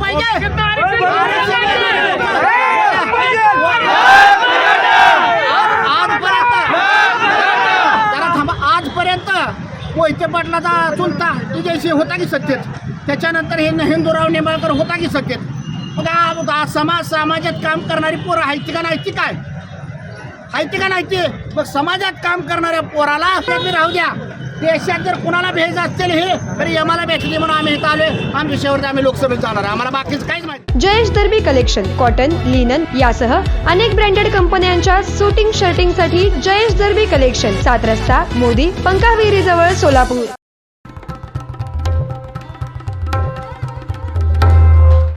पाहिजे. आजपर्यंत मोहिते पाटलाचा चुलता विजयसिंह होता की सत्तेत? त्याच्यानंतर हे हिंदूराव निंबाळकर होता की सत्तेत? समाज समाजात काम करणारी पोरं आहेत का नाही ती काय? ऐकते का नाही ते? मग समाजात काम करणाऱ्या पोराला मी राहू द्या. देशात जर कुणाला भेज असतील हे तरी आम्हाला भेटली म्हणून आम्ही इथं आलोय. आमच्या शेवटी आम्ही लोकसभेत जाणार आम्हाला बाकीच काहीच माहिती Jayesh Derby collection cotton linen यासह अनेक ब्रँडेड कंपन्यांच्या सुटिंग शर्टिंगसाठी जयेश दर्बी कलेक्शन सात रस्ता मोदी पंकाविहिरी जवळ सोलापूर.